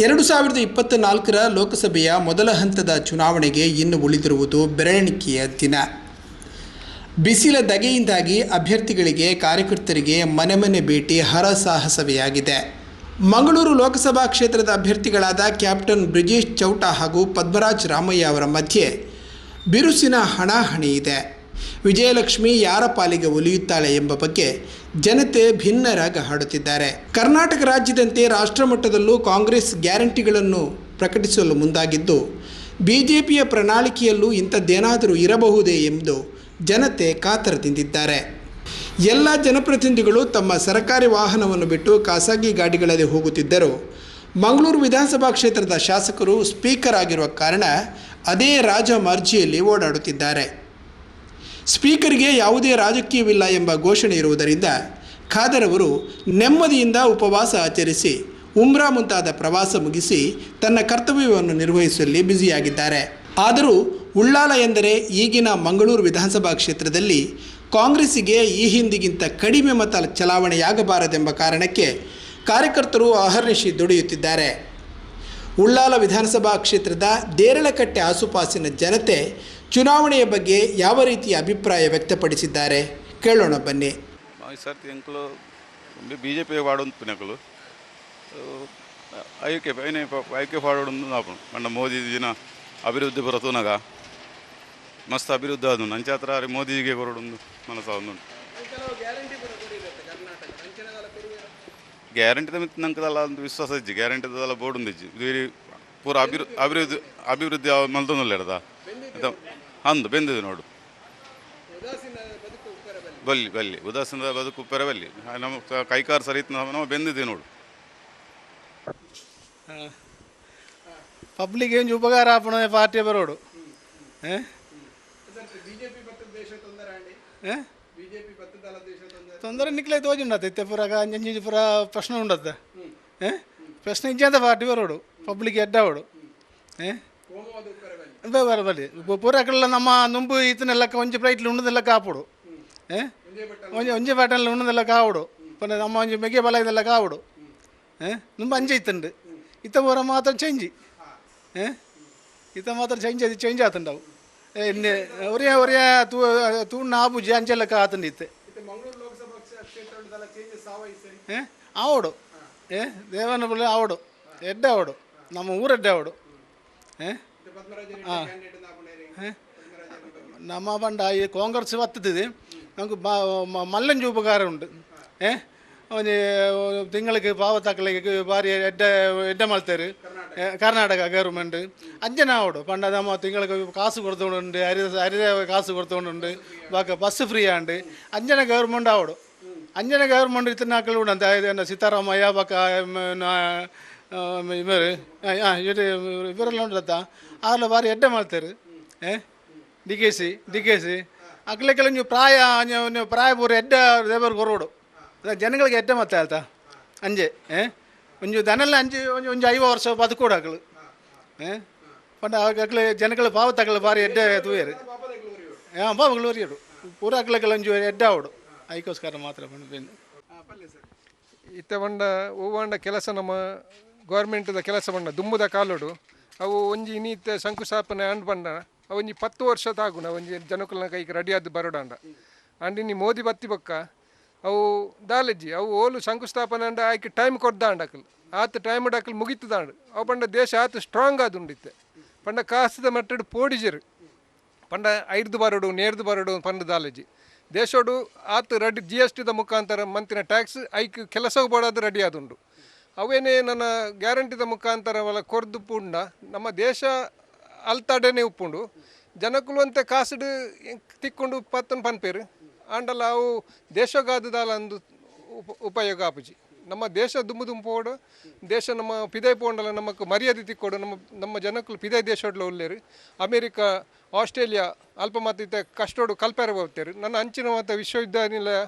ಎರಡು ಸಾವಿರದ ಇಪ್ಪತ್ತ ನಾಲ್ಕರ ಲೋಕಸಭೆಯ ಮೊದಲ ಹಂತದ ಚುನಾವಣೆಗೆ ಇನ್ನು ಉಳಿದಿರುವುದು ಬೆರಳೆಣಿಕೆಯ ದಿನ. ಬಿಸಿಲ ದಗೆಯಿಂದಾಗಿ ಅಭ್ಯರ್ಥಿಗಳಿಗೆ ಕಾರ್ಯಕರ್ತರಿಗೆ ಮನೆ ಮನೆ ಭೇಟಿ ಹರಸಾಹಸವೇ ಮಂಗಳೂರು ಲೋಕಸಭಾ ಕ್ಷೇತ್ರದ ಅಭ್ಯರ್ಥಿಗಳಾದ ಕ್ಯಾಪ್ಟನ್ ಬ್ರಿಜೇಶ್ ಚೌಟ ಹಾಗೂ ಪದ್ಮರಾಜ್ ರಾಮಯ್ಯ ಅವರ ಮಧ್ಯೆ ಬಿರುಸಿನ ಹಣಾಹಣಿ ಇದೆ. ವಿಜಯಲಕ್ಷ್ಮಿ ಯಾರ ಪಾಲಿಗೆ ಒಲಿಯುತ್ತಾಳೆ ಎಂಬ ಬಗ್ಗೆ ಜನತೆ ಭಿನ್ನ ರಾಗ ಹಾಡುತ್ತಿದ್ದಾರೆ. ಕರ್ನಾಟಕ ರಾಜ್ಯದಂತೆ ರಾಷ್ಟ್ರಮಟ್ಟದಲ್ಲೂ ಕಾಂಗ್ರೆಸ್ ಗ್ಯಾರಂಟಿಗಳನ್ನು ಪ್ರಕಟಿಸಲು ಮುಂದಾಗಿದ್ದು, ಬಿಜೆಪಿಯ ಪ್ರಣಾಳಿಕೆಯಲ್ಲೂ ಇಂಥದ್ದೇನಾದರೂ ಇರಬಹುದೇ ಎಂದು ಜನತೆ ಕಾತರದಿಂದಿದ್ದಾರೆ. ಎಲ್ಲ ಜನಪ್ರತಿನಿಧಿಗಳು ತಮ್ಮ ಸರಕಾರಿ ವಾಹನವನ್ನು ಬಿಟ್ಟು ಖಾಸಗಿ ಗಾಡಿಗಳಲ್ಲಿ ಹೋಗುತ್ತಿದ್ದರು. ಮಂಗಳೂರು ವಿಧಾನಸಭಾ ಕ್ಷೇತ್ರದ ಶಾಸಕರು ಸ್ಪೀಕರ್ ಆಗಿರುವ ಕಾರಣ ಅದೇ ರಾಜ ಮರ್ಜಿಯಲ್ಲಿ ಓಡಾಡುತ್ತಿದ್ದಾರೆ. ಸ್ಪೀಕರ್ಗೆ ಯಾವುದೇ ರಾಜಕೀಯವಿಲ್ಲ ಎಂಬ ಘೋಷಣೆ ಇರುವುದರಿಂದ ಖಾದರ್ ಅವರು ನೆಮ್ಮದಿಯಿಂದ ಉಪವಾಸ ಆಚರಿಸಿ, ಉಮ್ರಾ ಮುಂತಾದ ಪ್ರವಾಸ ಮುಗಿಸಿ ತನ್ನ ಕರ್ತವ್ಯವನ್ನು ನಿರ್ವಹಿಸುವಲ್ಲಿ ಬ್ಯುಸಿಯಾಗಿದ್ದಾರೆ. ಆದರೂ ಉಳ್ಳಾಲ ಎಂದರೆ ಈಗಿನ ಮಂಗಳೂರು ವಿಧಾನಸಭಾ ಕ್ಷೇತ್ರದಲ್ಲಿ ಕಾಂಗ್ರೆಸ್ಸಿಗೆ ಈ ಹಿಂದಿಗಿಂತ ಕಡಿಮೆ ಮತ ಚಲಾವಣೆಯಾಗಬಾರದೆಂಬ ಕಾರಣಕ್ಕೆ ಕಾರ್ಯಕರ್ತರು ಅಹರ್ನಿಶಿ ದುಡಿಯುತ್ತಿದ್ದಾರೆ. ಉಳ್ಳಾಲ ವಿಧಾನಸಭಾ ಕ್ಷೇತ್ರದ ದೇರಳಕಟ್ಟೆ ಆಸುಪಾಸಿನ ಜನತೆ ಚುನಾವಣೆಯ ಬಗ್ಗೆ ಯಾವ ರೀತಿಯ ಅಭಿಪ್ರಾಯ ವ್ಯಕ್ತಪಡಿಸಿದ್ದಾರೆ? ಕೇಳೋಣ ಬನ್ನಿ. ಸರ್ತಿ ಎಂಕುಲು ಬಿ ಜೆ ಪಿ ವಾಡೊಂದು ಪಿನಕಲು. ಐಕೆ ಐನೆ ಐಕೆ ಫಾಡೊಂದು ನಾಪು ಪಂಡ ಮೋದಿ ದಿನ ಅಭಿವೃದ್ಧಿ ಬರತುನಗ ಮಸ್ತ್ ಅಭಿವೃದ್ಧಿ ಆದ ನಂಚ ಹತ್ರ ಅರೆ ಮೋದಿಗೆ ಕೊರಡೊಂದು ಮನಸ್ಸು ಒಂದು ಗ್ಯಾರಂಟಿ ತಮಿತ್ ನಂಕದಲ್ಲ ಅಂತ ವಿಶ್ವಾಸ ಇಜ್ಜಿ. ಗ್ಯಾರಂಟಿದಲ್ಲ ಬೋರ್ಡ್ ಒಂದು ಇಜ್ಜಿ ಪೂರ ಅಭಿವೃದ್ಧಿ ಅಭಿವೃದ್ಧಿ ಅಭಿವೃದ್ಧಿ ಮಲ್ದೊಂದು ಇಡದ? ಅಂದು ಬೆಂದಿದೆ ನೋಡು. ಬಲ್ಲಿ ಬಲ್ಲಿ. ಉದಾಸೀನದ ಬದುಕು ಉಪ್ಪರ ಬಲ್ಲಿ ನಮ್ಮ ಕೈಕಾರು ಸರಿ ನಾವು ಬೆಂದಿದ್ದೀವಿ ನೋಡು. ಪಬ್ಲಿಕ್ ಏನು ಉಪಕಾರ ಆಪಣ ಪಾರ್ಟಿ ಬರೋಡು? ಏ? ಏ? ತೊಂದರೆ ನಿಕ್ಲೆ ತೋಜುಂಡತ್ತೆ ಇತ್ತೆ ಪುರಾಗ ಅಂಜಂಜಿ ಪುರ ಪ್ರಶ್ನೆ ಉಂಡತ್ತೆ ಏ ಪ್ರಶ್ನೆ ಇಂಜಾದ ಪಾರ್ಟಿ ಬರೋಡು ಪಬ್ಲಿಕ್ ಎಡ್ಡಾವಡು. ಬರ ಪೂರ ಪೂರಕಲ್ಲ ನಮ್ಮ ನುಂಬು ಈತನೆಲ್ಲ ಒಂಜಿ ಫ್ಲೈಟ್ಲಿ ಉಣ್ಣದೆಲ್ಲ ಕಾಪುಡು. ಏ? ಒಂಜಿ ಒಂಜಿ ಪಾಟಲ್ಲಿ ಉಣ್ಣದೆಲ್ಲ ಕಾವುಡು ಪಂಡ ನಮ್ಮ ಒಂಜಿ ಮೆಗೆ ಬಲ ಇದೆಲ್ಲ ಕಾವಡು ಏ? ನುಂಬು ಅಂಜೆ ಇತ್ತುಂಡು ಇತ್ತ ಪೂರ ಮಾತ್ರ ಚೇಂಜಿ ಏ? ಇತ್ತ ಮಾತ್ರ ಚೇಂಜ್ ಅದು ಚೇಂಜ್ ಆತಂಡವು. ಎನ್ನೆ ಒರೇ ಒರೇ ತೂ ತೂ ನಾಬುಜಿ ಅಂಚೆಲ್ಲ ಆತುಂಡು ಇತ್ತೆ ಏ? ಆವಡು. ಏ? ದೇವನ ಬಳಿ ಆವಡು. ಎಡ್ಡೆ ಆವಡು. ನಮ್ಮ ಊರೆಡ್ಡೆ ಆವಡು. ಏ? ಹಾಂ ನಮ್ಮ ಪಂಡ ಈ ಕಾಂಗ್ರೆಸ್ ಬತ್ತದಿದೆ ನಮಗೆ ಮಲ್ಲಂಜಿ ಉಪಕಾರ ಉಂಟು ಏ ಒಂಜಿ ತಿಂಗಳಿಗೆ ಪಾವತಾಕಲಿಕ್ಕೆ ಭಾರಿ ಎಡ್ಡ ಎಡ್ಡ ಮಾಡ್ತಾರೆ ಕರ್ನಾಟಕ ಗೌರ್ಮೆಂಟ್ ಅಂಜನ ಅವಡು ಪಂಡ ನಮ್ಮ ತಿಂಗಳಿಗೆ ಕಾಸು ಕೊಡ್ತೊಂಡು ಅರಿದ ಅರಿದ ಕಾಸು ಕೊಡ್ತೊಂಡು ಬಾಕ ಬಸ್ ಫ್ರೀ ಆಂಡು ಅಂಜನ ಗೌರ್ಮೆಂಟ್ ಅವಡು ಅಂಜನ ಗೌರ್ಮೆಂಟ್ ಇತ್ತಿನಾಕಲು ಉಂಟು ಸಿದ್ದರಾಮಯ್ಯ ಬಾಕ ಇವರು ಇವರೆಲ್ಲ ಉಂಟತ್ತಾ ಆಗಲೂ ಭಾರಿ ಅಡ್ಡ ಮಾಡ್ತಾರೆ. ಏ? D K C D K C ಅಕ್ಲಕ್ಕೆಲ್ಲ ನೀವು ಪ್ರಾಯ ನೀವು ಪ್ರಾಯ ಬೂರು ಎಡ್ಡ ದೇವರು ಗೊರೋಡು ಜನಗಳಿಗೆ ಎಡ್ಡ ಮತ್ತೆ ಆಯ್ತಾ ಅಂಜೆ, ಏ? ಒಂದು ದನೆಲ್ಲ ಅಂಜಿ, ಒಂದು ಒಂದು ಐವತ್ತು ವರ್ಷ ಬದುಕೋಡು ಅಗಳು ಏ? ಪಂಡ ಅಗ್ಲೆ ಜನಗಳು ಪಾವ ತಗಳ ಭಾರಿ ಎಡ್ಡೆ ತೂಯರು. ಹಾಂ ಭಾವಗಳು ಉರಿಯೋಡು ಪೂರ ಅಗ್ಲಗಳ ಒಂಜು ಎಡ್ಡ ಅವಡು ಅದಕ್ಕೋಸ್ಕರ ಮಾತ್ರ ಬಂದು ಇತ್ತ ಬಂಡ ಹೂವಂಡ ಕೆಲಸ ನಮ್ಮ ಗೌರ್ಮೆಂಟ್ದ ಕೆಲಸ ಬಂಡ ದುಂಬದ ಕಾಲೋಡು. ಅವು ಒಂಜಿ ನೀತ ಶಂಕುಸ್ಥಾಪನೆ ಅಂಡ್ ಬಂಡ ಅವು ಒಂಜಿ ಪತ್ತು ವರ್ಷ ತಾಗುನ ಒಂಜಿ ಜನಕುಲ್ನ ಕೈಗೆ ರೆಡಿ ಆದ್ದು ಬರೋಡಂಡ ಅಂಡ್ ಇನ್ನು ಮೋದಿ ಬತ್ತಿ ಬೊಕ್ಕ, ಅವು ದಾಲೆಜ್ಜಿ, ಅವು ಓಲು ಶಂಕುಸ್ಥಾಪನೆ ಅಂಡ ಆಯ್ಕೆ ಟೈಮ್ ಕೊಡ್ದಾಂಡ ಅಕಲ್ ಆತ ಟೈಮ್ ಅಕಲ್ ಮುಗಿತದಾಂಡು ಅವು ಪಂಡ ದೇಶ ಆತ ಸ್ಟ್ರಾಂಗ್ ಆದುಂಡಿತ್ತೆ ಪಂಡ ಕಾಸದ ಮಟ್ಟಡು ಪೋಡಿಜರು. ಪಂಡ ಐದು ಬರೋಡು, ನೇರ್ದು ಬರೋಡು ಪಂಡ ದಾಲಜಿ ದೇಶೋಡು ಆತ ರೆಡಿ ಜಿ ಎಸ್ ಟಿದ ಮುಖಾಂತರ ಮಂತಿನ ಟ್ಯಾಕ್ಸ್ ಐಕ್ ಕೆಲಸವು ಬೋಡಾದ ರೆಡಿ ಆದುಂಡು ಅವೇನೇ ನನ್ನ ಗ್ಯಾರಂಟಿದ ಮುಖಾಂತರ ಕೊರದು ಪುಂಡ, ನಮ್ಮ ದೇಶ ಅಲ್ತಾಡೇನೆ ಉಪ್ಪುಂಡು ಜನಕುಲು ಅಂತೆ ಕಾಸುಡು ತಿಕ್ಕೊಂಡು ಪತ್ತನ್ ಪನ್ಪೇರು. ಆಂಡಲ್ಲ ಅವು ದೇಶಗಾದದಾಲ ಅಂದು ಉಪ, ಉಪಯೋಗ ಆಪುಜಿ. ನಮ್ಮ ದೇಶ ದುಂಬು ದುಂಪೋಡು ದೇಶ ನಮ್ಮ ಪಿದೈ ಪೋಂಡಲ್ಲ ನಮಕ್ ಮರ್ಯಾದೆ ತಿಕ್ಕೋಡು, ನಮ್ಮ ನಮ್ಮ ಜನಕ್ಕಲು ಪಿದೈ ದೇಶೋಡ್ಲ ಉಳ್ಳೇರು ಅಮೇರಿಕ, ಆಸ್ಟ್ರೇಲಿಯಾ ಅಲ್ಪ ಮಾತಿತ ಕಷ್ಟೋಡು ಕಲ್ಪೇರ ಹೋಗ್ತೇರು. ನನ್ನ ಅಂಚಿನ ಮಾತ ವಿಶ್ವವಿದ್ಯಾನಿಲಯ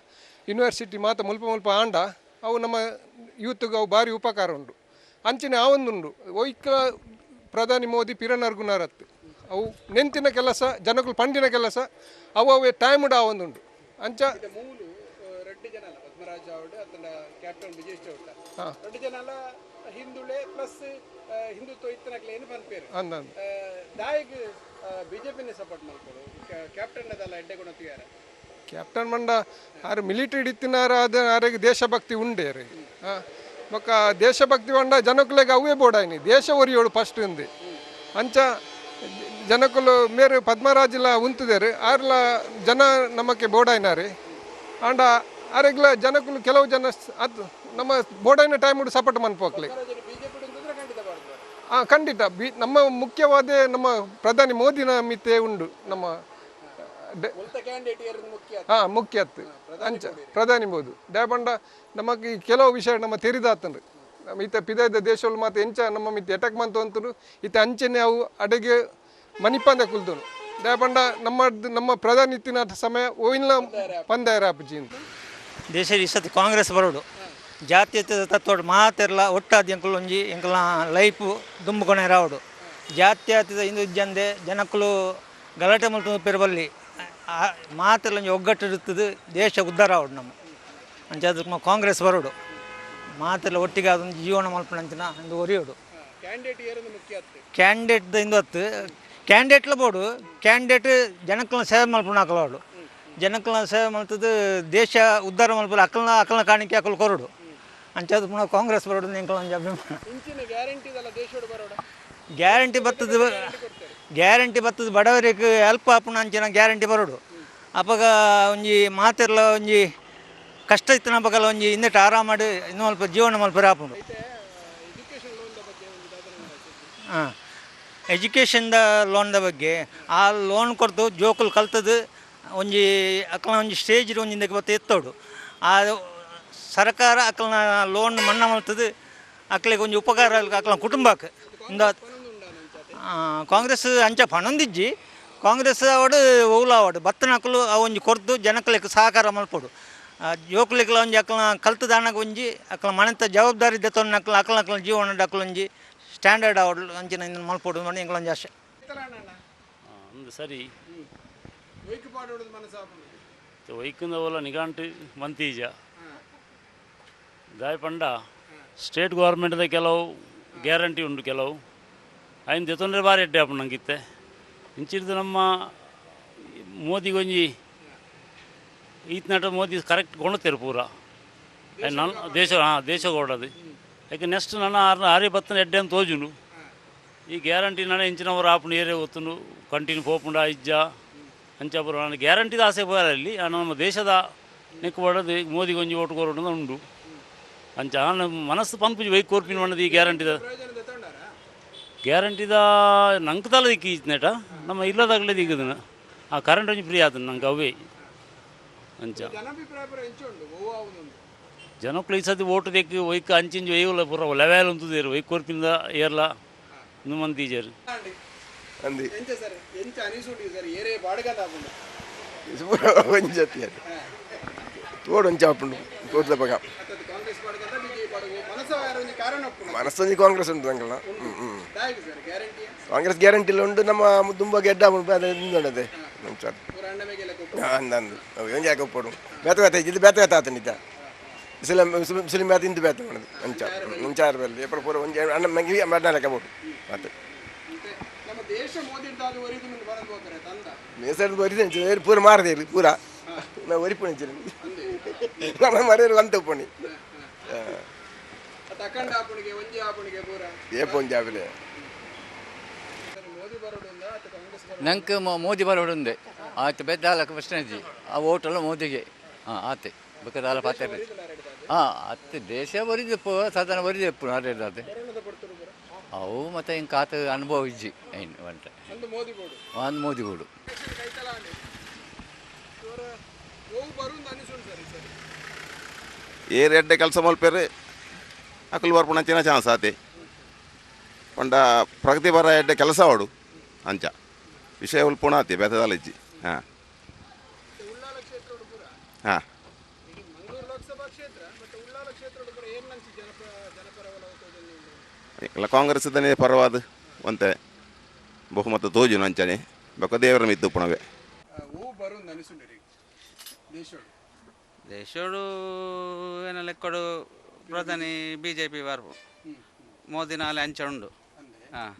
ಯೂನಿವರ್ಸಿಟಿ ಮಾತ ಮುಲ್ಪ ಮುಲ್ಪ ಆಂಡ. ಅವು ನಮ್ಮ ಯೂತ್ಗೆ ಅವು ಭಾರಿ ಉಪಕಾರ ಉಂಡು ಅಂಚಿನ ಆವೊಂದುಂಡು ಒಯ್ಕ ಪ್ರಧಾನಿ ಮೋದಿ ಪಿರನರ್ಗುನಾರತ್ ಅವು ನೆಂತಿನ ಕೆಲಸ ಜನಗಳು ಪಂಡಿನ ಕೆಲಸ ಅವು ಅವೇ ಟೈಮ್ಡ್ ಅಂಚ ಹಾ. ರೆಡ್ಡಿ ಜನ ಅಲ್ಲ ಹಿಂದುಳೆ ಪ್ಲಸ್ ಹಿಂದುತ್ವ ಇತ್ತನಕ್ಲೆ ಏನು ಬಂದ್ಪೇರು ದಾಯಿಗ್ ಬಿಜೆಪಿನೇ ಸಪೋರ್ಟ್ ಮಾಡ್ಕೊಡು ಕ್ಯಾಪ್ಟನ್ ಅದಲ್ಲ ಎಡ್ಡೆ ಗುಣ ಕ್ಯಾಪ್ಟನ್ ಮಂಡ ಆರು ಮಿಲಿಟರಿ ಇತ್ತಿನಾರ ಅದ ಆರಿಗೆ ದೇಶಭಕ್ತಿ ಉಂಡೆ ರೀ. ಬೊಕ್ಕ ದೇಶಭಕ್ತಿ ಮಂಡ ಜನಕುಲೆಗೆ ಅವೇ ಬೋಡಾಯ್ನಿ ದೇಶ ಒರಿಯೋಳು ಫಸ್ಟ್ ಇಂದು. ಅಂಚ ಜನಕ್ಕಲು ಮೇರೆ ಪದ್ಮರಾಜಲ ರೀ. ಆರ್ಲ ಜನ ನಮಕ್ಕೆ ಬೋಡಾಯ್ನಾರಿ ಆಂಡ ಆರೆಗ್ಲ ಜನಕುಲು ಕೆಲವು ಜನ ಅದು ನಮ್ಮ ಬೋಡಾಯ್ನ ಟೈಮ್ ಸಪೋರ್ಟ್ ಮನ್ಪೋಕ್ಲಿ. ಹಾಂ ಖಂಡಿತ. ಬಿ ನಮ್ಮ ಮುಖ್ಯವಾದ ನಮ್ಮ ಪ್ರಧಾನಿ ಮೋದಿನ ಮಿತೆ ಉಂಡು ನಮ್ಮ ಹಾ ಮುಖ್ಯತ್ ಅಂಚ ಪ್ರಧಾನಿ ಬೋದು ಡ್ಯಾಬಂಡ ನಮಗೆ ಕೆಲವು ವಿಷಯ ನಮ್ಮ ತೆರಿದಾತನ್ರಿ ನಮ್ಮ ಇತ್ತ ಪಿದಾಯ್ದ ದೇಶಗಳು ಮಾತು ಎಂಚ ನಮ್ಮ ಮಿತ್ತ ಎಟಕ್ ಮಂತು ಅಂತರು ಇತ್ತ ಅಂಚೆನೆ ಅವು ಅಡೆಗೆ ಮಣಿಪಂದ ಕುಲ್ದನು ಡ್ಯಾಬಂಡ ನಮ್ಮ ನಮ್ಮ ಪ್ರಧಾನಿ ಇತ್ತಿನ ಸಮಯ ಓಯಿನ ಪಂದಾಯರ ಅಪ್ಪಜಿ ಅಂತ. ದೇಶ ಈ ಸತಿ ಕಾಂಗ್ರೆಸ್ ಬರೋಡು. ಜಾತ್ಯತೀತ ತತ್ವಡು ಮಾತೆರ್ಲ ಒಟ್ಟಾದ ಎಂಕುಲು ಒಂಜಿ ಎಂಕಲ ಲೈಫು ದುಂಬುಕೊನೆ ರಾವಡು ಜಾತ್ಯತೀತ ಹಿಂದೂ ಜಂದೆ ಜನಕ್ಕಲು ಗಲಾಟೆ ಮಲ್ತು ಪೆರಬಲ್ಲಿ ಮಾತೆರ್ಲ ಒಂಜಿ ಒಗ್ಗಟ್ಟು ಇರುತ್ತದೆ ದೇಶ ಉದ್ಧಾರ ಆವಡು ನಮ್ಮ ಅಂಚಾದ ಕಾಂಗ್ರೆಸ್ ಬರೋಡು. ಮಾತ್ರ ಒಟ್ಟಿಗೆ ಅದೊಂದು ಜೀವನ ಮಲ್ಪನಂಚಿನ ಒಂದು ಒರಿಯೋಡು. ಕ್ಯಾಂಡಿಡೇಟ್ ಇಂದು ಹೊತ್ತು ಕ್ಯಾಂಡಿಡೇಟ್ಲ ಬೋಡು. ಕ್ಯಾಂಡಿಡೇಟ್ ಜನಕ್ಕಲ್ನ ಸೇವೆ ಮಲ್ಪನಾಕಲೋಡು ಜನಕ್ಕಲ್ನ ಸೇವೆ ಮಲ್ತದ ದೇಶ ಉದ್ಧಾರ ಮಲ್ಪಲ್ಲ ಅಕ್ಕಲ್ನ ಅಕ್ಕಲ್ನ ಕಾಣಿಕೆ ಅಕ್ಕಲ್ ಕೊರಡು. ಅಂಚೆ ಪುನಃ ಕಾಂಗ್ರೆಸ್ ಬರೋಡು ಒಂಜಿ ಅಭಿಮಾನ. ಗ್ಯಾರಂಟಿ ಬರ್ತದ. ಗ್ಯಾರಂಟಿ ಬರ್ತದೆ. ಬಡವರಿಗೆ ಹೆಲ್ಪ್ ಆಪುನ ಅಂಚಿನ ಗ್ಯಾರಂಟಿ ಬರೋಡು ಅಪಗ ಒಂಜಿ ಮಾತೆರ್ಲ ಒಂಜಿ ಕಷ್ಟ ಇತ್ತು ನಪಗಲ್ಲ ಒಂಜಿ ಇನ್ನೆಟ್ಟು ಆರಾಮ ಮಾಡಿ ಇನ್ನು ಸ್ವಲ್ಪ ಜೀವನ ಮಲ್ಪರ ಆಪುಂಡು ಒಂದು ಹಾಂ ಎಜುಕೇಷನ್ದ ಲೋನ್ದ ಬಗ್ಗೆ, ಆ ಲೋನ್ ಕೊಡ್ತು ಜೋಕುಲು ಕಲ್ತದು ಒಂಜಿ ಅಕ್ಕಲ ಒಂಜಿ ಸ್ಟೇಜ್ ಒಂಜಿಂದಕ್ಕೆ ಬತ್ತ ಎತ್ತೋಡು. ಆ ಸರ್ಕಾರ ಅಕ್ಕಲ್ನ ಲೋನ್ ಮನ್ನಾ ಮಾಡ್ತದೆ ಅಕ್ಕಲಿಗೆ ಒಂಜಿ ಉಪಕಾರ ಅಕ್ಕಲ ಕುಟುಂಬಕ್ಕೆ. ಇಂದ ಕಾಂಗ್ರೆಸ್ ಅಂಚ ಪಣೊಂದಿಜ್ಜಿ ಕಾಂಗ್ರೆಸ್ ಅವಡು ಓಲ ಅವಡು ಬತ್ತನಕಲು ಅವೊಂಜಿ ಒಂಜಿ ಕೊರ್ದು ಜನಕ್ಕಲಿಗೆ ಸಹಕಾರ ಮಲ್ಪಡು. ಜೋಕುಲಿಕ್ಲ ಒಂಜಿ ಅಕ್ಕಲ ಕಲ್ತದಾನಗ ಒಂಜಿ ಅಕ್ಕಲ ಮನೆತ ಜವಾಬ್ದಾರಿ ದೆತ್ತೊನ್ನ ಅಕ್ಕಲ ಅಕ್ಕಲ ಅಕ್ಕಲ ಜೀವನ ಒಂಜಿ ಸ್ಟ್ಯಾಂಡರ್ಡ್ ಅವಡು ಅಂಚಿನ ಮಲ್ಪಡು ಮಲ್ಪೊಡು ನೋಡಿ ಎಂಗ್ಲೊಂಜಿ ಆಶೆ ಒಂದು ಸರಿ. ವೈಕುಂದ ಓಲ ನಿಗಾಂಟಿ ಮಂತೀಜ. ದಾಯ್ ಪಂಡ ಸ್ಟೇಟ್ ಗೌರ್ಮೆಂಟ್ದ ಕೆಲವು ಗ್ಯಾರಂಟಿ ಉಂಟು ಕೆಲವು. ಆಯ್ನ ದೇತೊಂದ್ರೆ ಬಾರಿ ಎಡ್ಡೆ ಅಪ್ಪ ನಂಗಿತ್ತೆ. ಇಂಚಿಡ್ದು ನಮ್ಮ ಮೋದಿಗೊಂಜಿ ಈತ್ನಟ ಮೋದಿ ಕರೆಕ್ಟ್ ಕೊಣತ್ತೇರು ಪೂರ. ನನ್ನ ದೇಶ, ಹಾಂ, ದೇಶ ಕೊಡೋದು ಯಾಕೆ ನೆಕ್ಸ್ಟ್ ನನ್ನ ಆರು ಬತ್ತನ ಎಡ್ಡೆ ಅಂತ ತೋಜುನು. ಈ ಗ್ಯಾರಂಟಿ ನಾನು ಇಂಚಿನವರು ಆಪಣ ಏರಿಯಾ ಗೊತ್ತುಂಡು ಕಂಟಿನ್ಯೂ ಪೋಪುಂಡ ಇಜ್ಜ ಅಂಚಾಪುರ ನಾನು ಗ್ಯಾರಂಟಿದ ಆಸೆ ಬರಲಿ ನಮ್ಮ ದೇಶದ ನೆಕ್ಕು ಮೋದಿ ಗೊಂಜಿ ಓಟು ಕೊರೋಡು ಉಂಡು. ಅಂಚ ಮನಸ್ಸು ಪಂಪುಜಿ ಬೈಕ್ ಕೋರ್ಪಿನ ಮಾಡೋದು ಈ ಗ್ಯಾರಂಟಿದ ಗ್ಯಾರಂಟಿದ ನಂಗೆ ತಲೆ ದಿಕ್ಕಿ ನೆಟ ನಮ್ಮ ಇಲ್ಲದಾಗಲೇ ದಿಕ್ಕದನ ಆ ಕರೆಂಟ್ ಒಂಜಿ ಫ್ರೀ ಆತನ ನಂಗೆ ಅವೇ. ಅಂಚ. ಜನಕ್ಕಳು ಈ ಸತಿ ಓಟು ದಿಕ್ಕಿ ಒಯ್ಕ ಅಂಚಿಂಜಿ ಒಯ್ಯಲ್ಲ ಪೂರ ಲೆವೆಲ್ ಅಂತದೇರು ಒಯ್ಕ್ ಕೊರ್ಪಿಂದ ಏರ್ಲ. ಇನ್ನು ಮಂತೀಜರು ಅಂದಿ ಎಂಚ ಸರ್ ಎಂಚ ಅನಿಸುಂಡು ಸರ್ ಏರೇ ಬಾಡಗದ ಆಪುಂಡು ಒಂಜತಿ ಅದು. ತೋಡು ಒಂಚ ಆಪುಂಡು ತೋಟದ ಪಗ ಅತ್ತದ ಕಾಂಗ್ರೆಸ್ ಬಾಡಗದ ಬಿಜೆಪಿ ಬಾಡಗ ಮನಸ್ಸ ಯಾರ ಒಂದು ಕಾರಣ ಒಪ್ಪುಂಡು ಮನಸ್ಸೊಂಜಿ ಕಾಂಗ್ರೆಸ್ ಉಂಟು ನಂಗಲ್ಲ ಹ್ಞೂ ಹ್ಞೂ ದಾಯಿಗೆ ಸರ್ ಗ್ಯಾರಂಟಿ ಕಾಂಗ್ರೆಸ್ ಗ್ಯಾರಂಟಿ ಇಲ್ಲ ಉಂಟು ನಮ್ಮ ತುಂಬ ಗೆಡ್ಡ ನಿಂದೊಂಡದೆ ನಮ್ಮ ಸರ್ ಪೂರ ಅಣ್ಣ ಮೇಗೆಲ್ಲ ಕೊಟ್ಟು ಅಂದ ಅಂದು ಅವು ಹೆಂಗೆ ಯಾಕೆ ಒಪ್ಪೋಡು ಬೇತ ಬೇತ ಇದು ಬೇತ ಬೇತ ಆತನಿದ್ದ ಮುಸ್ಲಿಂ ಮುಸ್ಲಿಂ ಮುಸ್ಲಿಂ ಬೇತ ಇಂದು ಬೇತ ಮಾಡೋದು ಅಂಚ ಮುಂಚಾರ ಬೆಲ್ಲ ಎಪ್ಪಡ ಪೂರ ಒಂಜಿ ಅಣ್ಣ ಮಂಗಿ ಮಡ್ಡ ಲೆಕ್ಕ ಬೋಡು ಮತ್ತೆ ಮತ್ತೆ ನಮ್ಮ ದೇಶ ಮೋದಿರ್ದಾದ ಒರಿದು ಮುಂದೆ ಬರದು ಹೋಗ್ತಾರೆ ತಂದ ಮೇಸರ್ ಒರಿದ ಪೂರ ಮಾರದೆ ಇಲ್ಲಿ ಪೂರ ನಾವು ಒರಿಪುಣಿ ನಮ್ಮ ಮರೆಯರು ಅಂತ ಉಪ್ಪಣಿ ಅಖಂಡ ಆಪುಣಿಗೆ ಒಂಜಿ ಆಪುಣಿಗೆ ಪೂರ? ಮೋದಿ ಬರೋಡು ಒಂದ ಅತ್ತ ಕಾಂಗ್ರೆಸ್ ಬರೋಡು ನಂಗೆ ಮೋದಿ ಬರೋಡುಂದೆ. ಆಯ್ತು ಬೆದ್ದಾಲಕ್ಕೆ ಪ್ರಶ್ನೆ ಆ ಓಟೆಲ್ಲ ಮೋದಿಗೆ. ಹಾಂ ಆತೆ. ಬೇಕಾದ ಪಾತ್ರ ಹಾಂ ಅತ್ತೆ ದೇಶ ಬರಿದಪ್ಪು ಸಾಧಾರಣ ಬರಿದಪ್ಪು ಪಡ್ತರು ಅವು ಮತ್ತೆ ಹಿಂಗೆ ಕಾತ ಅನುಭವ ಇಜ್ಜಿ. ಏನು ಅಂತ ಒಂದು ಮೋದಿ ಗೋಡು ಒಂದು ಮೋದಿ ಏರ್ ಎಡ್ಡೆ ಕೆಲಸ ಮಲ್ಪೇರೆ? ಬರ್ಪುಣ ಅಂಚಿನ ಚಾನ್ಸ್ ಪಂಡ ಪ್ರಗತಿ ಬರ ಎಡ್ಡೆ ಕೆಲಸ ಆವಡು ಅಂಚ. ವಿಷಯ ಉಲ್ಪುಣ ಆತಿ ಹಾಂ ಕ್ಷೇತ್ರ ಪೂರ ಹಾಂ. ಏನು ಒಲ ಇಲ್ಲ, ಕಾಂಗ್ರೆಸ್ ದನೇ ಪರವಾದ ಒಂತೆ. ಬಹುಮತ ತೋಜು ನಂಚನೆ ಬೇಕ ದೇವರ ಮಿದ್ದು ಪುಣವೆ. ಹೂ ದೇಶೋಡು. ದೇಶೋಡು ಏನೆಲ್ಲ ಕೊಡು. ಪ್ರಧಾನಿ ಬಿ ಜೆ ಪಿ ಬರ್ಬು ಮೋದಿ ನಾಳೆ ಅಂಚೆ ಉಂಡು ಹಾಂ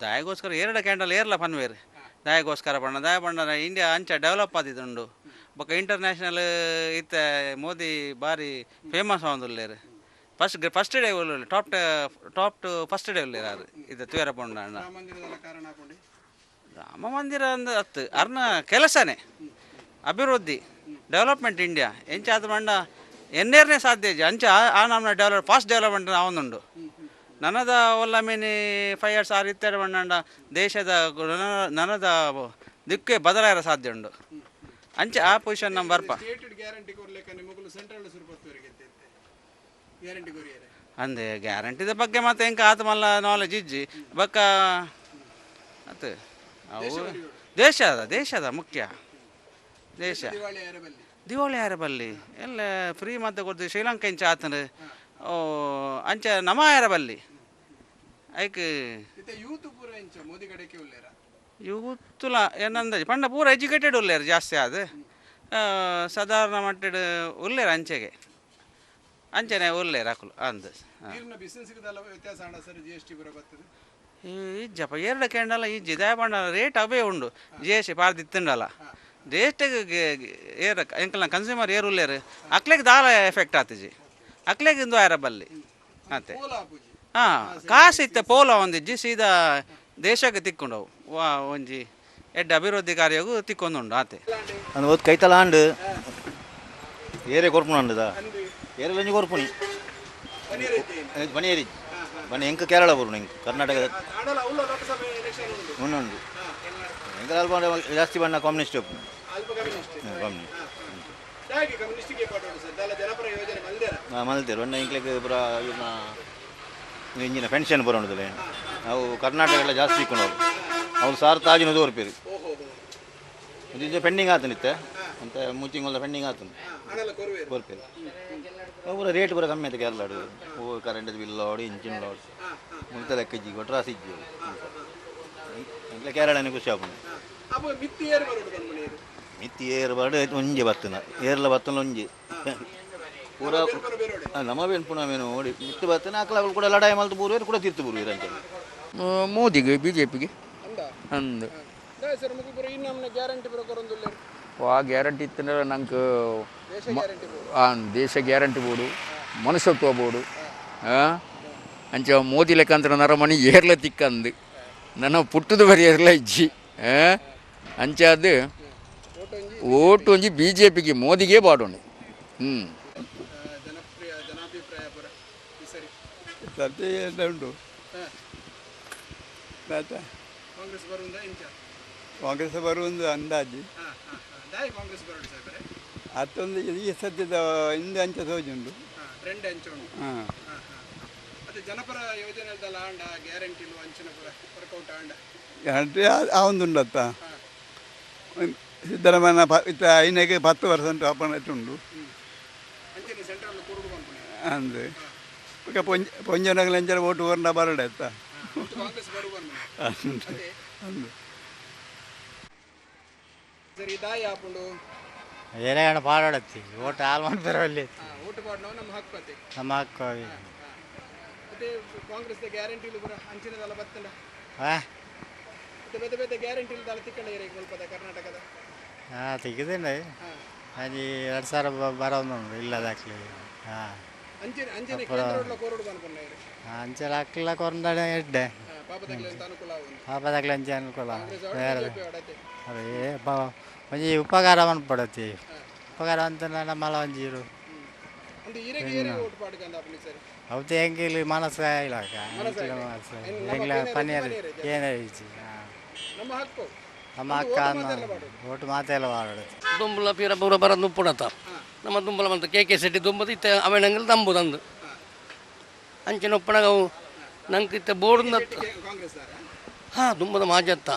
ದಾಯಗೋಸ್ಕರ ಎರಡು ಕ್ಯಾಂಡಲ್ ಏರ್ಲ ಪನ್ವೇರು ದಾಯಗೋಸ್ಕರ ಬಣ್ಣ ದಾಯ ಬಣ್ಣ ಇಂಡಿಯಾ ಅಂಚ ಡೆವಲಪ್ ಆದಿದ್ದುಂಡು. ಬೊಕ್ಕ ಇಂಟರ್ನ್ಯಾಷನಲ್ ಇತ್ತ ಮೋದಿ ಬಾರಿ ಫೇಮಸ್ ಆವೊಂದುಲ್ಲೇರು first first day ಉಳ್ಳು top top to first day ಉಳ್ಳೇರು ಅದು ಇದು ತೂಯರ ಪೊಂಡ ರಾಮ ಮಂದಿರ ಅಂದ್ರೆ ಹತ್ತು ಅರ್ನ ಕೆಲಸನೇ. ಅಭಿವೃದ್ಧಿ ಡೆವಲಪ್ಮೆಂಟ್ ಇಂಡಿಯಾ. ಎಂಚಾದ ಮಂಡ ಎನ್ನೇರನೇ ಸಾಧ್ಯ ಇಜ್ಜಿ. ಅಂಚ ಆ- ನಮ್ಮ ನಮ್ನ ಡೆವಲಪ್ ಫಾಸ್ಟ್ ಡೆವಲಪ್ಮೆಂಟ್ ಅವನುಂಡು ನನದ ಒಲ್ಲ ಮೀನಿ ಫೈವ್ ಇಯರ್ಸ್ ಆರು ಇತ್ತೆ ಬಂಡ ದೇಶದ ನನದ ದಿಕ್ಕೆ ಬದಲಾಯಿರ ಸಾಧ್ಯ ಉಂಡು ಅಂಚ ಆ ಪೊಸಿಷನ್ ನಮ್ಮ ಬರ್ಪ. ಸ್ಟೇಟೆಡ್ ಗ್ಯಾರಂಟಿ ಕೊರ್ಲಿಕ್ಕೆ ನಿಮಗಲು ಸೆಂಟ್ರಲ್ ಸುರುಪತ್ತವರಿಗೆ ಗ್ಯಾರಂಟಿ ಕೊರಿಯರೆ ಅಂದೆ ಗ್ಯಾರಂಟಿದ ಬಗ್ಗೆ ಮತ್ತೆ ಹೆಂಗೆ ಆತ ಮಲ್ಲ ನಾಲೆಜ್ ಇಜ್ಜಿ. ಬಕ್ಕ ಅತ್ತು ಅವು ದೇಶದ ದೇಶದ ಮುಖ್ಯ. ದೇಶ. ದಿವಾಳಿ ಯಾರ ಬಲ್ಲಿ ದಿವಾಳಿ ಯಾರ ಬಲ್ಲಿ? ಎಲ್ಲ ಫ್ರೀ ಮದ್ದ ಕೊಡ್ತೀವಿ ಶ್ರೀಲಂಕಾ ಇಂಚ ಆತನ ಓ ಅಂಚ ನಮ ಯಾರ ಬಲ್ಲಿ? ಐಕ್ ಇತ್ತೆ ಯೂತ್ ಪೂರ ಇಂಚ ಮೋದಿ ಕಡೆಗೆ ಉಳ್ಳೇರ? ಯೂತ್ತುಲ ಏನಂದ ಪಂಡ ಪೂರ ಎಜುಕೇಟೆಡ್ ಉಳ್ಳೇರು ಜಾಸ್ತಿ ಆದ. ಸಾಧಾರಣ ಮಟ್ಟದ ಉಳ್ಳೇರು ಅಂಚೆಗೆ. ಅಂಚೆನೆ ಉಳ್ಳೇರು ಅಕುಲು ಅಂದ. ಇಜ್ಜಪ್ಪ ಎರಡು ಕೆಂಡಲ ಇಜ್ಜಿ ದಯಪಂಡ ರೇಟ್ ಅವೇ ಉಂಡು. ಜಿ ಎಸ್ ಟಿ ಪಾರ್ದಿತ್ತುಂಡಲ್ಲ ರೇಟ್ ಏರ್ ಎಂಕಲ್ನ ಕನ್ಸ್ಯೂಮರ್ ಏರ್ ಉಳ್ಳೇರು ಅಕ್ಲೆಗ್ ದಾಲ ಎಫೆಕ್ಟ್ ಆತಿಜಿ. ಅಕ್ಲೆಗ್ ಇಂದು ಆಯ್ರ ಬಲ್ಲಿ. ಆಪುಜಿ ಹಾಂ ಕಾಸು ಇತ್ತೆ ಪೋಲ ಒಂದಿಜ್ಜಿ ಸೀದಾ ದೇಶಕ್ಕೆ ತಿಕ್ಕೊಂಡವು. ವಾ ಒಂಜಿ ಎಡ್ಡ ಅಭಿವೃದ್ಧಿ ಕಾರ್ಯಗೂ ತಿಕ್ಕೊಂದುಂಡು ಆತೆ. ಅಂದ್ರೆ ಓದ್ ಕೈತಲ ಆಂಡು ಏರೆ ಕೊರ್ಪುಣ ಅಂಡದ ಏರೆ ಲಂಜಿ ಕೊರ್ಪುನಿ ಬನಿಯೇರಿ ಬನ್ನಿ ಎಂಕ ಕೇರಳ ಬರು ಎಂಕ್ ಕರ್ನಾಟಕದ. ಉಂಡು ಎಂಕ ಅಲ್ಪ ಜಾಸ್ತಿ ಬಣ್ಣ ಕಾಮ್ಯುನಿಸ್ಟ್ ಅಲ್ಪ ಕಮ್ಯುನಿಸ್ಟ್ ಮಲ್ದೇರ ಮಲ್ತೇರು ಎಂಕ್ಲೆಗ್ ಪುರ ಇವ್ನ ಇಂಜಿನ ಪೆನ್ಷನ್ ಬರೋಣದಲ್ಲಿ ನಾವು ಕರ್ನಾಟಕ ಎಲ್ಲ ಜಾಸ್ತಿ ಇಕ್ಕೊಂಡವ್ರು ಅವ್ರು ಸಾರ್ ತಾಜಿನ ತೋರ್ಪೇರು ಇದು ಪೆಂಡಿಂಗ್ ಆತನಿತ್ತೆ ಅಂತ ಮುಚ್ಚಿಂಗ್ ಪೆಂಡಿಂಗ್ ಆತನು ಕೊರ್ಪೇರು ಪೂರ ರೇಟ್ ಪೂರ ಕಮ್ಮಿ ಆಯ್ತು ಕೇರಳ ಓ current bill load engine load ಮುಂತಾದ ಲೆಕ್ಕ ಇಜ್ಜಿ ಕೊಟ್ರಾಸ್ ಇಜ್ಜಿ ಇಂಕ್ಲ ಕೇರಳನೇ ಖುಷಿ ಆಪುಂಡು ಅಪ್ಪ ಮಿತ್ತಿ ಏರು ಮಿತ್ತಿ ಬಾಡು ಒಂಜಿ ಬತ್ತನ ಏರ್ಲ ಬತ್ತನ ಒಂಜಿ ಪೂರ ನಮ್ಮ ಬೇನ್ ಪುನಃ ಮೇನು ಓಡಿ ಮಿತ್ತು ಬತ್ತನ ಅಕ್ಲ ಅವ್ರು ಕೂಡ ಲಡಾಯಿ ಮಲ್ತು ಬೂರುವೇರು ಕೂಡ ತೀರ್ತು ಬೂರುವೇರು ಅಂತ. ಮೋದಿಗೆ ಬಿ ಜೆ ಪಿಗೆ ಅಂದ ಆ ಗ್ಯಾರಂಟಿ ಇತ್ತಂದ್ರೆ ನಂಗೆ ದೇಶ ಗ್ಯಾರಂಟಿ ಬೋರ್ಡು. ಬೋರ್ಡು ಮನುಷ್ಯತ್ವ ಬೋರ್ಡು. ಅಂಚ ಮೋದಿ ಲೆಕ್ಕಂತರ ನರಮಣಿ ಏರ್ಲ ತಿಕ್ಕಂದು. ನನ್ನ ಪುಟ್ಟದು ಬರಿ ಏರ್ಲ ಇಜ್ಜಿ. ಆ? ಅಂಚ ಅದು ಓಟು ಒಂಜಿ ಬಿ ಜೆ ಪಿಗೆ ಮೋದಿಗೆ ಬಾಡೋಣ ಹ್ಞೂ ಸದ್ಯ ಎಲ್ಲ ಉಂಟು. ಕಾಂಗ್ರೆಸ್ ಬರುವುದ ಇಂಚ ಕಾಂಗ್ರೆಸ್ ಬರುವುದು ಅಂದಾಜು. ಹಾಂ ಹಾಂ ಹಾಂ ಕಾಂಗ್ರೆಸ್ ಬರೋಡು ಸರ್ ಅತ್ತೊಂದು ಈ ಸದ್ಯದ ಹಿಂದೆ ಅಂಚೆ ಸೋಜುಂಡು ಹಾಂ. ಜನಪರ ಯೋಜನೆ ಗ್ಯಾರಂಟಿ ಜನಪರ ವರ್ಕೌಟ್ ಆಂಡ ಗ್ಯಾರಂಟಿಲು ಅಂಚಿನ ಸಿದ್ದರಾಮಯ್ಯ ಪ ಇತ್ತ ಐನಗೆ ಪತ್ತು ಪರ್ಸೆಂಟ್ ಅಪ್ಪನಟ್టుండు ಅಂಚಿನ ಸೆಂಟ್ರಲ್ ಕೂಡುದು ಬಂದ್ಬಿಡಿ ಅಂದೆ ಇಕ ಪೊಂಜ ಪೊಂಜನಗಲೆಂಚರ ಓಟು ಬರ್ನ ಬರಡ ಕಾಂಗ್ರೆಸ್ ಬರುವ ಪಾಡಾಡತ್ತಿ ಓಟ್ ಹಾಲ್ ಪಾಡ್ ನಾವು ನಮ್ಮ ಹಕ್ಕು ಕಾಂಗ್ರೆಸ್ ಗ್ಯಾರಂಟಿ ಅಂಚಿನದಲ್ಲ ಹಾಂ? ತಿಕ್ಕಂಡ ಇರ ಮಲ್ಪದ ಕರ್ನಾಟಕದ? ತೆಗೆದೇನೆ ಎರಡು ಸಾವಿರ ಬರೋದು ಇಲ್ಲದಾಕ್ಲಿ ಇಲ್ಲ ಅಂಚಿನ ಅಂಚಿನ ಕೇಂದ್ರ ಕೋರೋಡು ಅಂಚೆಲ್ಲ ಹಾಕ್ಲಿಲ್ಲ ಕೊಂಡಾಡೆ ಎಡ್ಡೆ ಪಾಪ ಪಾಪದಾಗಲಿ ಅಂತ ಅನುಕೂಲ ಅಂಚೆ ಅನುಕೂಲ ಬೇರೆ ಅದೇ ಬ ಒಂಜಿ ಉಪಕಾರ ಅನ್ಪಡತಿ ಉಪಕಾರ ಅಂತ ನಮ್ಮಲ್ಲ ಒಂಜೀರು ಅವತ್ತು ಹೆಂಗೆ ಇಲ್ಲಿ ಮನಸ್ಸು ಇಲ್ಲ ಮನಸ್ಸು ಹೆಂಗ್ಲ ಪನ್ನೀರ್ ಏನೇ ಇಚ್ಚಿ ನಮ್ಮ ಅಕ್ಕ ಒಟ್ಟು ಮಾತೆಲ್ಲ ಮಾಡೋದು. ದುಂಬುಲ ಪೀರ ಪೂರ ಬರ ನುಪ್ಪುಣತ. ನಮ್ಮ ದುಂಬುಲ ಬಂತು. ಕೆ ಕೆ ಸೆಟ್ಟಿ ದುಂಬದು ಇತ್ತ ಅವೆನಂಗಲ್ ತಂಬು ತಂದು ಅಂಚಿನ ಒಪ್ಪಣಗ ಅವು ನಂಗೆ ಇತ್ತ ಬೋರ್ಡ್ ಕಾಂಗ್ರೆಸ್ ದಾರ? ಹಾಂ ದುಂಬದ ಮಾಜತ್ತ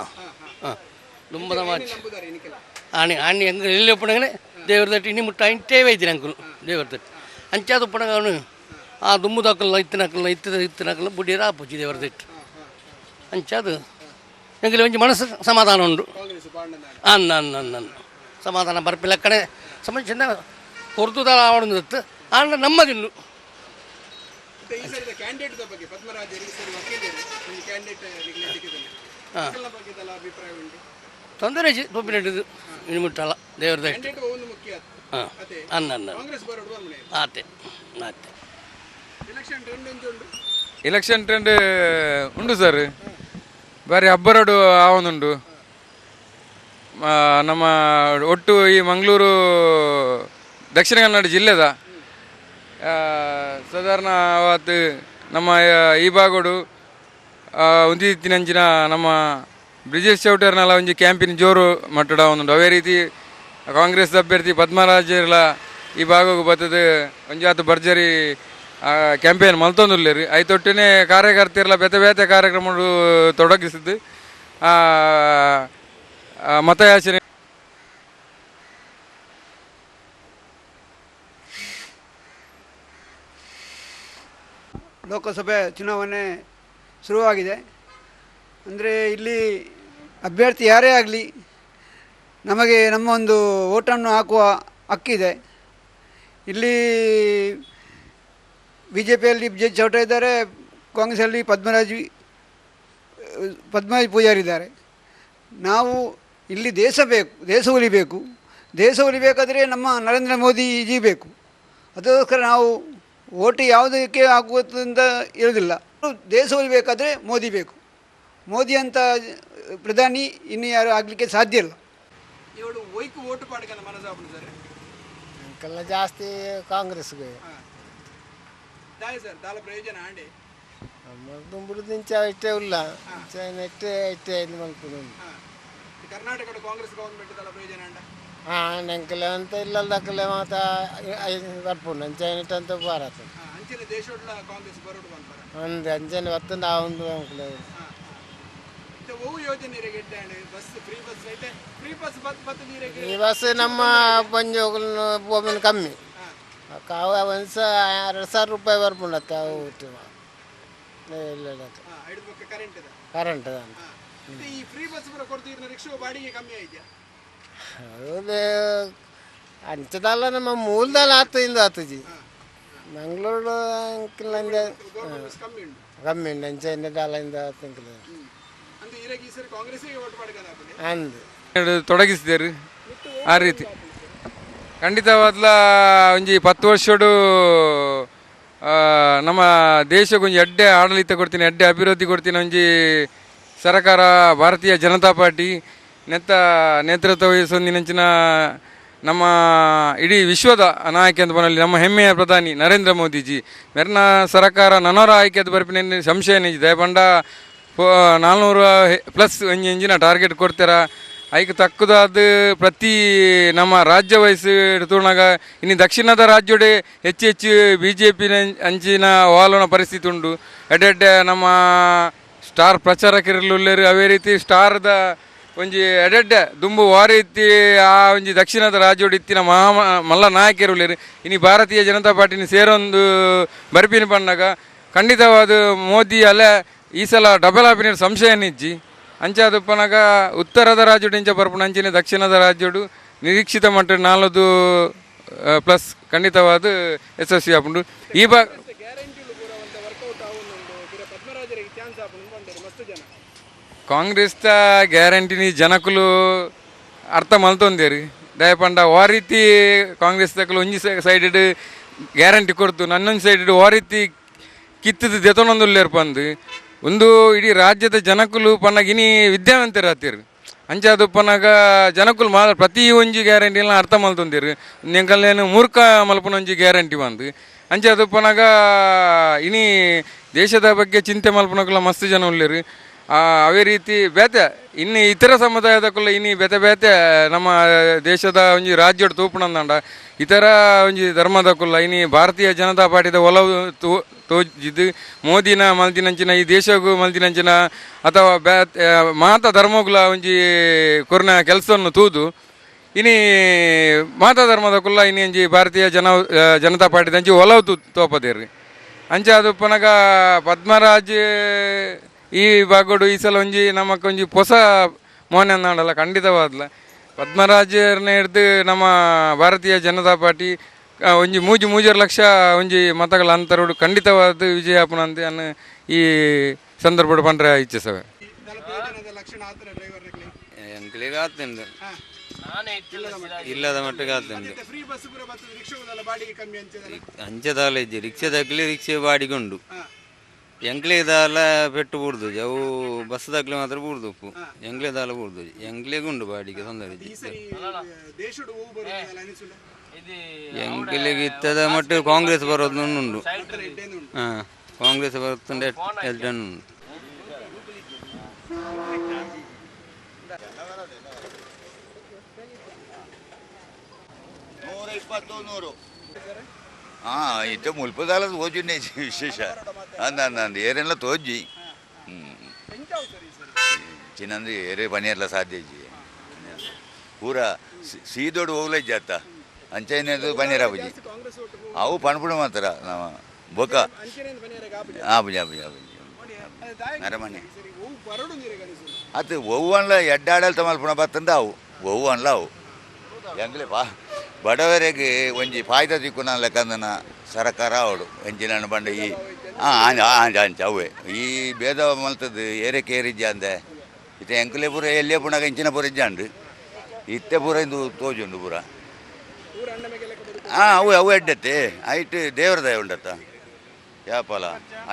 ಹಾಂ ದುಂಬದ ಮಾಜ್. ಆಣಿ ಆಣಿ ಹಂಗೆ ಎಲ್ಲಿ ಒಪ್ಪಣಗನೆ ದೇವ್ರ ತಟ್ಟಿ ಇನಿ ಮುಟ್ಟ ಇಂಟೇವೆ ಇದ್ದೀನಿ ಅಂಕಲ್. ದೇವ್ರ ತಟ್ಟಿ ಅಂಚಾದ ಒಪ್ಪಣಗ ಅವನು ಆ ದುಂಬದ ಹಾಕಲ್ಲ ಇತ್ತಿನ ಹಾಕಲ್ಲ ಇತ್ತಿದ ಇತ್ತಿನ ಹಾಕಲ್ಲ ಬುಡ್ಡಿರ ಆಪುಜಿ ದೇವ್ರ ತಟ್ಟಿ ಅಂಚಾದು ಹೆಂಗಿಲ್ಲ ಒಂಜಿ ಮನಸ್ಸು ಸಮಾಧಾನ ಉಂಟು ಕಾಂಗ್ರೆಸ್ ಪಾಂಡದ ಅನ್ನ ಅನ್ನ ಅನ್ನ ಅನ್ನ ಸಮಾಧಾನ ಬರ್ಪಿಲ್ಲ ಕಡೆ ಸಮ ಚೆಂದ ಹೊರತುದ ಆವಡದು ಆಂಡ ನಮ್ಮದಿನ್ನು ತೊಂದರೆ ತೊಂದರೆ ಇನ್ನು ಮುಟ್ಟಲ್ಲ ಮುಖ್ಯ ಹಾಂ ಅನ್ನ ಅನ್ನ ಆತೆ ಉಂಟು ಎಲೆಕ್ಷನ್ ಟ್ರೆಂಡ್ ಉಂಟು ಸರ್ ಬಾರಿ ಅಬ್ಬರಡು ಆವೊಂದುಂಡು ನಮ್ಮ ಒಟ್ಟು ಈ ಮಂಗಳೂರು, ದಕ್ಷಿಣ ಕನ್ನಡ ಜಿಲ್ಲೆದ ಸಾಧಾರಣ ಅವತ್ತು ನಮ್ಮ ಈ ಭಾಗಡು ಒಂದಿತ್ತಿನಂಚಿನ ನಮ್ಮ ಬ್ರಿಜೇಶ್ ಚೌಟರ್ನೆಲ್ಲ ಒಂಜಿ ಕ್ಯಾಂಪಿನ ಜೋರು ಮಟ್ಟಡ ಒಂದುಂಡು ಅವೇ ರೀತಿ ಕಾಂಗ್ರೆಸ್ ಅಭ್ಯರ್ಥಿ ಪದ್ಮರಾಜರ್ಲ ಈ ಭಾಗಕ್ಕೆ ಬರ್ತದೆ. ಒಂಜಾತು ಭರ್ಜರಿ ಕ್ಯಾಂಪೇನ್ ಮಲ್ತೊಂದುಲ್ಲೇರಿ. ಐತೊಟ್ಟಿನೇ ಕಾರ್ಯಕರ್ತರೆಲ್ಲ ಬೇತೆ ಬೇತೆ ಕಾರ್ಯಕ್ರಮಗಳು ತೊಡಗಿಸಿದ್ದು. ಮತಯಾಚನೆ ಲೋಕಸಭೆ ಚುನಾವಣೆ ಶುರುವಾಗಿದೆ. ಅಂದರೆ ಇಲ್ಲಿ ಅಭ್ಯರ್ಥಿ ಯಾರೇ ಆಗಲಿ, ನಮಗೆ ನಮ್ಮ ಒಂದು ಓಟನ್ನು ಹಾಕುವ ಹಕ್ಕಿದೆ. ಇಲ್ಲಿ ಬಿ ಜೆ ಪಿಯಲ್ಲಿ ಜೆ ಚೌಟ ಇದ್ದಾರೆ ಕಾಂಗ್ರೆಸ್ಸಲ್ಲಿ ಪದ್ಮರಾಜ್ ಪದ್ಮರಾಜ್ ಪೂಜಾರಿದ್ದಾರೆ ನಾವು ಇಲ್ಲಿ ದೇಶ ಬೇಕು ದೇಶ ಉಳಿಬೇಕು. ದೇಶ ಉಳಿಬೇಕಾದರೆ ನಮ್ಮ ನರೇಂದ್ರ ಮೋದಿ ಜಿ ಬೇಕು. ಅದಕ್ಕೋಸ್ಕರ ನಾವು ಓಟು ಯಾವುದಕ್ಕೆ ಆಗುವುದಂತ ಇರೋದಿಲ್ಲ ದೇಶ ಉಳಿಬೇಕಾದರೆ ಮೋದಿ ಬೇಕು. ಮೋದಿ ಅಂತ ಪ್ರಧಾನಿ ಇನ್ನು ಯಾರು ಆಗಲಿಕ್ಕೆ ಸಾಧ್ಯ ಇಲ್ಲ. ಇವಳು ಒಯ್ಕು ಓಟು ಅಂಕಲ್ನ ಜಾಸ್ತಿ ಕಾಂಗ್ರೆಸ್ಗೆ. ದಾಲ ಪ್ರಯೋಜನ ಆಂಡೆ ನಮ್ಮ ದುಂಬುಡು ದಿಂಚ ಇಷ್ಟೇ ಇಲ್ಲ ಇಷ್ಟೇ ಐತೆ ಇದು ಮಲ್ಪುದು ಈ ಕರ್ನಾಟಕದ ಕಾಂಗ್ರೆಸ್ ಗವರ್ಮೆಂಟ್ ದಲ ಪ್ರಯೋಜನ ಹಾಂ ಅಂಕಲ್ ಅಂತ ಇಲ್ಲದಕ್ಕಲೆ ಮಾತ ಬರ್ಪುಂಡು ಅಂಚೆ ಅಂತ ಭಾರತ. ಆ, ಅಂಚಿನ ದೇಶೋಡ್ಲ ಕಾಂಗ್ರೆಸ್ ಬರೋಡು ಬಂತಾರ ಒಂದು ಅಂಚನೆ ಒತ್ತೊಂದು ಆ ಒಂದು ಅಂಕಲ್ ಓವು ಯೋಜನೆ ಗೆಡ್ಡೆ ಆಂಡೆ ಬಸ್ ಫ್ರೀ ಬಸ್ ಐತೆ. ಫ್ರೀ ಬಸ್ ಬತ್ ಬತ್ ನೀರಿಗೆ ಈ ಬಸ್ ನಮ್ಮ ಪಂಜೋಗಲ್ನ ಭೂಮಿನ ಕಮ್ಮಿ. ಕಾವ ಒಂದು ಎರಡು ಸಾವಿರ ರೂಪಾಯಿ ಬರ್ಪುಂಡತ್ತೆ ಅವು ಒಟ್ಟು ಇಲ್ಲ ಐದು ಪಕ್ಕ ಕರೆಂಟ್ ಇದೆ. ಕರೆಂಟ್ ಮತ್ತೆ ಈ ಫ್ರೀ ಬಸ್ ಬರೋ ಕೊಡ್ತಿದ್ರೆ ರಿಕ್ಷಾ ಬಾಡಿಗೆ ಕಮ್ಮಿ ಆಯ್ತಾ? ಅದು ಅಂಚದಲ್ಲ ನಮ್ಮ ಮೂಲದಲ್ಲಿ ಆತದಿಂದ ಆತಜಿ ಮಂಗಳೂರು ಅಂಕಿಲಿಂದ ಕಮ್ಮಿ ಉಂಟು. ಕಮ್ಮಿ ಉಂಡು ಅಂಚೆ ದಾಲಿಂದ ಆತಂಕಿಲ್ಲ ಅಂದ್ರೆ ಇರಾಗಿ ಈ ಸರಿ ಓಟ್ ಹಾಪುಡೆ ಅಂದು. ತೊಡಗಿಸಿದ್ದೇರು ಆ ರೀತಿ. ಖಂಡಿತವಾದ್ಲ ಒಂಜಿ ಪತ್ತು ವರ್ಷಡು ನಮ್ಮ ದೇಶಕ್ಕೆ ಒಂಜಿ ಎಡ್ಡೆ ಆಡಳಿತ ಕೊಡ್ತೀನಿ, ಎಡ್ಡೆ ಅಭಿವೃದ್ಧಿ ಕೊಡ್ತೀನಿ ಒಂಜಿ ಸರ್ಕಾರ, ಭಾರತೀಯ ಜನತಾ ಪಾರ್ಟಿ, ನೆತ್ತ ನೇತೃತ್ವ ವಹಿಸೊಂದಿನಂಚಿನ ನಮ್ಮ ಇಡೀ ವಿಶ್ವದ ನಾಯಕ ಅಂತ ಬನ್ನಲ್ಲಿ ನಮ್ಮ ಹೆಮ್ಮೆಯ ಪ್ರಧಾನಿ ನರೇಂದ್ರ ಮೋದಿಜಿ. ಮೆರ್ನ ಸರ್ಕಾರ ಆಯ್ಕೆ ಆಯ್ಕೆದ ಬರ್ಪಿನ ಸಂಶಯ ನಿಜ ಪಂಡ ನಾಲ್ನೂರು ಪ್ಲಸ್ ಒಂಜಿ ಎಂಜಿನ ಟಾರ್ಗೆಟ್ ಕೊಡ್ತಾರ? ಐಕ್ ತಕ್ಕದಾದ ಪ್ರತಿ ನಮ್ಮ ರಾಜ್ಯ ವಯಸ್ಸು ತುಣಗ ಇನ್ನು ದಕ್ಷಿಣದ ರಾಜ್ಯಡೆ ಹೆಚ್ಚು ಹೆಚ್ಚು ಬಿ ಜೆ ಪಿನ ಅಂಚಿನ ವಾಲುನ ಪರಿಸ್ಥಿತಿ ಉಂಟು. ಎಡೆಡ್ಡೆ ನಮ್ಮ ಸ್ಟಾರ್ ಪ್ರಚಾರಕರಿಲ್ಲರು ಅವೇ ರೀತಿ ಸ್ಟಾರ್ದ ಒಂಜಿ ಎಡೆಡ್ಡೆ ದುಂಬು ವಾರೀತಿ ಆ ಒಂಜಿ ದಕ್ಷಿಣದ ರಾಜ್ಯೋಡು ಇತ್ತಿನ ಮಹಾ ಮಲ್ಲ ನಾಯಕರು ಇನ್ನು ಭಾರತೀಯ ಜನತಾ ಪಾರ್ಟಿನ ಸೇರೊಂದು ಬರ್ಪಿನ ಪಂಡಾಗ ಖಂಡಿತವಾದ ಮೋದಿ ಅಲ್ಲೇ ಈ ಸಲ ಡಬಲ್ ಆಪಿನ ಸಂಶಯ ನಿಜ್ಜಿ. ಅಂಚಾದುಪ್ಪನಾಗ ಉತ್ತರದ ರಾಜ್ಯಡು ಇಂಚ ಬರ್ಪುಣ ಅಂಚಿನ ದಕ್ಷಿಣದ ರಾಜ್ಯೋಡು, ನಿರೀಕ್ಷಿತ ಮಟ್ಟ ನಾಲ್ದು ಪ್ಲಸ್ ಖಂಡಿತವಾದ ಯಶಸ್ವಿ ಆಪುಂಡು ಈ ಬಾ ಕಾಂಗ್ರೆಸ್ದ ಗ್ಯಾರಂಟಿನಿ ಜನಕುಲು ಅರ್ಥ ಮಲ್ತೊಂದೇರಿ. ದಯಪಂಡ ಆ ರೀತಿ ಕಾಂಗ್ರೆಸ್ ತಕಲು ಒಂಜಿ ಸೈಡೆಡ್ ಗ್ಯಾರಂಟಿ ಕೊಡ್ತು, ನನ್ನೊಂದು ಸೈಡೆಡ್ ಆ ರೀತಿ ಕಿತ್ತದು ದೆತನೊಂದು ಪಂದು ಒಂದು ಇಡೀ ರಾಜ್ಯದ ಜನಕುಲು ಪನ್ನಗ ಇನಿ ವಿದ್ಯಾವಂತರು ಆತೀರು ಅಂಚಾದು ಪನ್ನಗ ಜನಕುಲು ಮಾ ಪ್ರತಿ ಒಂಜಿ ಗ್ಯಾರಂಟಿ ಎಲ್ಲ ಅರ್ಥ ಮಲ್ತೊಂದಿರು. ನಿಂಗಲ್ಲೇನು ಮೂರ್ಖ ಮಲ್ಪನ ಒಂಜಿ ಗ್ಯಾರಂಟಿ ಬಂದು. ಅಂಚಾದು ಪನ್ನಗ ಇನಿ ದೇಶದ ಬಗ್ಗೆ ಚಿಂತೆ ಮಲ್ಪನಕುಲ ಮಸ್ತ್ ಜನ ಉಳ್ಳೇರು. ಅವೇ ರೀತಿ ಬೇತೆ ಇನ್ನು ಇತರ ಸಮುದಾಯದಕ್ಕುಲ್ಲ ಇನ್ನು ಬೇತೆ ಬೇತೆ ನಮ್ಮ ದೇಶದ ಒಂಜಿ ರಾಜ್ಯಡ್ ತೂಪಣಂದಂಡ ಇತರ ಒಂಜಿ ಧರ್ಮದಕ್ಕುಲ್ಲ ಇನ್ನು ಭಾರತೀಯ ಜನತಾ ಪಾರ್ಟಿದ ಒಲವು ತೋ, ತೋಜಿದ್ದು, ಮೋದಿನ ಮಲ್ದಿನಂಚಿನ, ಈ ದೇಶಗೂ ಮಲ್ದಿನಂಚಿನ, ಅಥವಾ ಬ್ಯಾ ಮಾತ ಧರ್ಮಗುಲ ಒಂಜಿ ಕೊರ್ನ ಕೆಲಸವನ್ನು ತೂದು ಇನಿ ಮಾತಾ ಧರ್ಮದಕ್ಕುಲ್ಲ ಇನಿ ಒಂಜಿ ಭಾರತೀಯ ಜನ ಜನತಾ ಪಾರ್ಟಿದ ಅಂಜಿ ಒಲವು ತು ತೋಪದೇರಿ ಅಂಚ ಅದು ಪನಗ ಪದ್ಮರಾಜ್ ಈ ಬಾಗೋಡು ಈ ಸಲ ಒಂಜಿ ನಮಕ್ ಒಂಜಿ ಹೊಸ ಮೋನೆ ಅಂದಾಡಲ್ಲ ಖಂಡಿತವಾದ್ಲ. ಪದ್ಮರಾಜರ್ನ ಹಿಡ್ದು ನಮ್ಮ ಭಾರತೀಯ ಜನತಾ ಪಾರ್ಟಿ ಒಂಜಿ ಮೂಜಿ ಮೂಜರ್ ಲಕ್ಷ ಒಂಜಿ ಮತಗಳ ಅಂತರೋಡು ಖಂಡಿತವಾದ ವಿಜಯ ಆಪುನ ಅಂತ ನಾನು ಈ ಸಂದರ್ಭ ಪಂಡ್ರೆ ಇಚ್ಛಿಸವೆ ಎಂಕ್ಲಿಗೆ ಆತುಂಡು ಇಲ್ಲದ ಮಟ್ಟಿಗೆ ಅಂಚೆ ಅಂಚದಾಲ ಇಜ್ಜಿ ರಿಕ್ಷೆ ತಗ್ಲಿ ರಿಕ್ಷೆ ಬಾಡಿಗೆ ಉಂಡು. ಎಂಕ್ಲಿದಾಲ ಪೆಟ್ಟು ಬೂಡ್ದು ಅವು ಬಸ್ ದಕ್ಲಿ ಮಾತ್ರ ಬೂಡ್ದು ಉಪ್ಪು. ಎಂಕ್ಲಿದಾಲ ಬೂಡ್ದು ಎಂಗ್ಲಿ ಉಂಡು ಬಾಡಿಗೆ ತೊಂದರೆ ಎಂಗ್ಲಿಗೆ ಇತ್ತದ ಮಟ್ಟ ಕಾಂಗ್ರೆಸ್ ಬರೋದು ಉಂಡು. ಹಾಂ ಕಾಂಗ್ರೆಸ್ ಬರುತ್ತೆ ಎಲ್ಡನ್ನು ಉಂಡು ನೂರ ಇಪ್ಪತ್ತು ನೂರು. ಹಾಂ ಇಟ್ಟು ಮುಲ್ಪದಾಲ ತೋಜುನೆ ವಿಶೇಷ. ಅಂದ ಅಂದ ಏರೆಲ್ಲ ತೋಜಿ ಚಿನ್ನಂದ್ರೆ ಚಿನ್ನಂದು ಏರೆ ಪನಿಯರ್ಲ ಸಾಧ್ಯ ಇಜ್ಜಿ ಪೂರ ಸೀದೋಡು ಹೋಗ್ಲ ಜಾತ. ಅಂಚೈನದು ಪನೀರ ಬುಜಿ ಅವು ಪಣ್ಪುಡು ಮಾತ್ರ ನಮ್ಮ ಬೊಕ್ಕ ಆಬುಜಿ ಆಬುಜಿ ಆಬುಜಿ ನರಮನೆ ಹೂವು ಬರಡು ಅನ್ಲ ಅನಿಸುಲ್ಲ ಅದು ಒವ್ವನ್ಲ ಎಡ್ಡಾಡಲ್ ತಮಲ್ಪುಣ ಬತ್ತಂದ ಅವು, ಒವ್ವನ್ಲ ಅವು. ಎಂಗ್ಲೆ ಬಾ. ಬಡವರಿಗೆ ಒಂಜಿ ಫಾಯ್ದ ತಿಕ್ಕುನ ಲೆಕ್ಕಂದನ ಸರಕಾರ ಅವಳು ಎಂಚಿನ ಬಂಡ ಈ ಹಾಂ ಹಾಂ ಅಂಚ ಅವೇ ಈ ಭೇದ ಮಲ್ತದ್ದು ಏರೆ ಏರಿಜ್ಜ ಅಂದೆ. ಇತ್ತೆ ಎಂಕಲೆ ಪೂರ ಎಲ್ಲೇ ಪುಣಾಗ ಇಂಚಿನ ಪೂರ ಇಜ್ಜಂಡು ಇತ್ತೆ ಪೂರ ಇಂದು ತೋಜುಂಡು ಪೂರ. ಹಾಂ ಅವು ಅವು ಎಡ್ಡತ್ತೆ. ಐಟ್ ದೇವರ ದಯ ಉಂಡತ್ತ. ಯಾಪಲ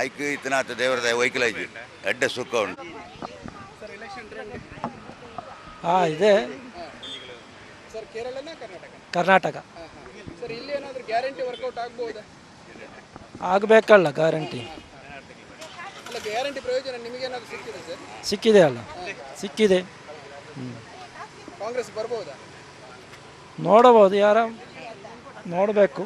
ಐಕ್ ಇತ್ತನಾತ ದೇವರ ದಯ, ವೈಕಲ ಇದ್ದು ಎಡ್ಡ ಸುಖ ಉಂಟು. ಹಾಂ ಇದೆ. ಸರ್ ಕೇರಳನ ಕರ್ನಾಟಕ ಕರ್ನಾಟಕ. ಸರ್ ಇಲ್ಲಿ ಏನಾದರೂ ಗ್ಯಾರಂಟಿ ವರ್ಕೌಟ್ ಆಗ್ಬೋದಾ? ಆಗಬೇಕಲ್ಲ ಗ್ಯಾರಂಟಿ. ಅಲ್ಲ ಗ್ಯಾರಂಟಿ ಪ್ರಯೋಜನ ಏನಾದರೂ ಸಿಕ್ಕಿದೆ ಅಲ್ಲ. ಸಿಕ್ಕಿದೆ. ನೋಡಬಹುದು ಯಾರ? ನೋಡಬೇಕು.